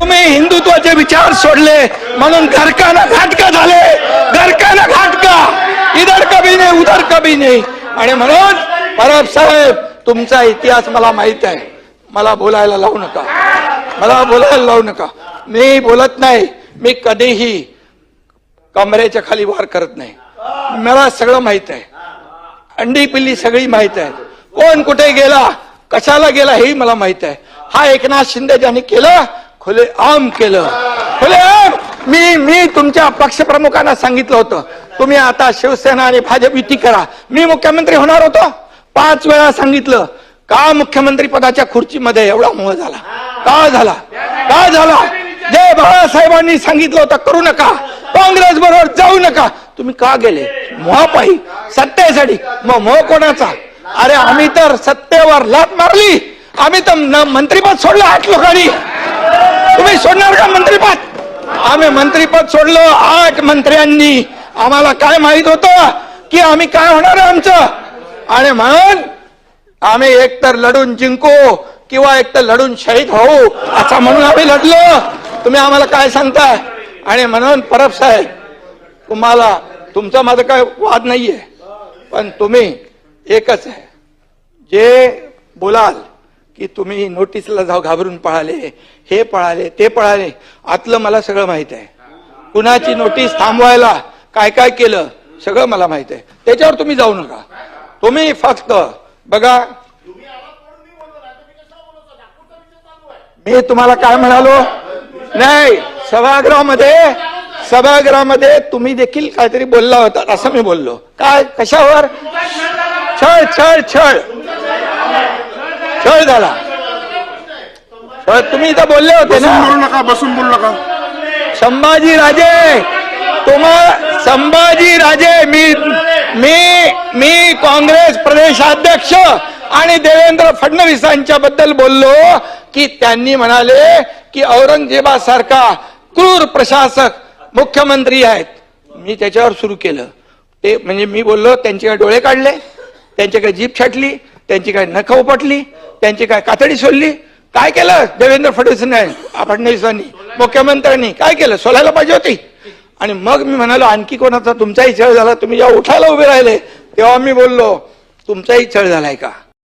तुम्ही हिंदुत्वाचे विचार सोडले म्हणून घरकाना घाटका झाले. घरकाना घाटका इधर कभी नाही उधर कभी नाही. आणि म्हणून परब साहेब तुमचा इतिहास मला माहीत आहे. मला बोलायला लावू नका. मला बोलायला लावू नका. मी बोलत नाही. मी कधीही कमरेच्या खाली वार करत नाही. मला सगळं माहीत आहे. अंडी पिल्ली सगळी माहीत आहे. कोण कुठे गेला कशाला गेला हेही मला माहीत आहे. हा एकनाथ शिंदे ज्यांनी केलं खुले आम केलं. खुले आम! मी मी तुमच्या पक्षप्रमुखांना सांगितलं होतं. तुम्ही आता शिवसेना आणि भाजप युती करा. मी मुख्यमंत्री होणार होतो. पाच वेळा सांगितलं का मुख्यमंत्री पदाच्या खुर्चीमध्ये एवढा मोह झाला? का झाला? का झाला? जे बाळासाहेबांनी सांगितलं होतं करू नका. काँग्रेस बरोबर जाऊ नका. तुम्ही का गेले? मोहापायी? सत्तेसाठी? मग मोह कोणाचा? अरे आम्ही तर सत्तेवर लात मारली. आम्ही तर मंत्रीपद सोडलं आठ लोकांनी. तुम्ही सोडणार का मंत्रीपद? आम्ही मंत्रीपद सोडलं आठ मंत्र्यांनी. आम्हाला काय माहीत होतं की आम्ही काय होणार आहे आमचं? आणि म्हणून आम्ही एकतर लढून जिंकू किंवा एकतर लढून शहीद होऊ असं म्हणून आम्ही लढलो. तुम्ही आम्हाला काय सांगताय? आणि म्हणून परब साहेब तुम्हाला तुमचा माझा काय वाद नाहीये पण तुम्ही एकच आहे. जे बोलाल की तुम्ही नोटीसला जाऊ घाबरून पळाले हे पळाले ते पळाले आतलं मला सगळं माहीत आहे. कुणाची नोटीस थांबवायला काय काय केलं सगळं मला माहीत आहे. त्याच्यावर तुम्ही जाऊ नका. तुम्ही फक्त बघा मी तुम्हाला काय म्हणालो? नाही सभागृहामध्ये सभागृहामध्ये तुम्ही देखील काहीतरी बोलला होता असं मी बोललो. काय कशावर? छळ छळ छळ. छळ झाला. छळ तुम्ही इथं बोलले होते बसून ना बोलू नका बसून बोलू नका. संभाजी राजे तुम्हा संभाजी राजे मी मी मी काँग्रेस प्रदेशाध्यक्ष आणि देवेंद्र फडणवीसांच्या बद्दल बोललो की त्यांनी म्हणाले की औरंगजेबासारखा क्रूर प्रशासक मुख्यमंत्री आहेत. मी त्याच्यावर सुरू केलं. ते म्हणजे मी बोललो त्यांचे काय डोळे काढले त्यांची काय जीप छाटली त्यांची काय नख उपटली त्यांची काय कातडी सोडली काय केलं देवेंद्र फडणवीसांनी फडणवीसांनी मुख्यमंत्र्यांनी काय केलं? सोलायला पाहिजे होती. आणि मग मी म्हणालो आणखी कोणाचा तुमचाही छळ झाला तुम्ही जेव्हा उठायला उभे राहिले तेव्हा मी बोललो तुमचाही छळ झालाय का?